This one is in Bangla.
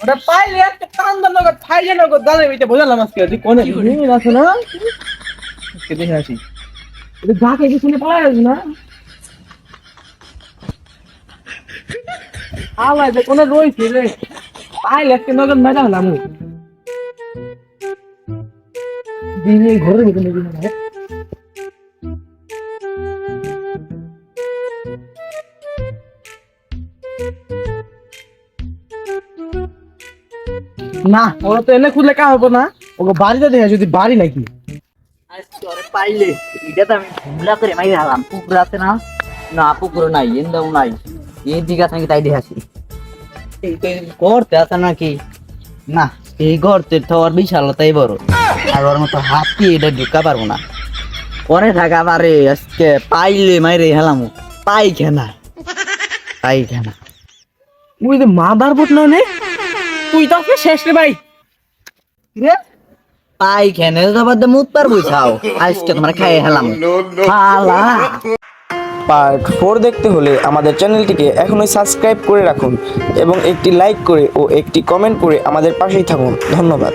ওটা পাইলে একটা কান্দা নগদ ফাইলে নগদ দাঁড়ে এটা বোঝালাম আজকে। তুই কোনে? দিন আছে না? আজকে দেখে আসি। এটা যাকে কিছু পাওয়া যাবে না? আল্লাহ যে কোনে রইছে রে? পাইলে একটা নগদ মেটা হলাম। দিনে ঘরের ভিতরে দিন না না ওরা তো এনে খুললে কাম হব না? ওকে বাড়িতে দেখে যদি বাড়ি নাকি। পাইলে এটা তো আমি ভুমলা করে মাই হালাম। পুকুর আছে না? না পুকুর নাই এন্দাও নাই। এই দিকে নাকি তাই দেখে আসি। এই তো এই গর্তে আছে নাকি? না এই গর্তে তো আর বিশালতাই বড়। আর ওর মতো হাতি এটা ঢুকা পারব না। পরে থাকা পারে আজকে পাইলে মাইরে হেলাম। পাই খেনা পাই খেনা ওই যে মা বারবট না নে? তুই তো আজকে শেষ রে ভাই। রে মুত পার বুঝাও। আজকে তোমার হেলাম হালা পার্ট ফোর দেখতে হলে আমাদের চ্যানেলটিকে এখনই সাবস্ক্রাইব করে রাখুন এবং একটি লাইক করে ও একটি কমেন্ট করে আমাদের পাশেই থাকুন। ধন্যবাদ।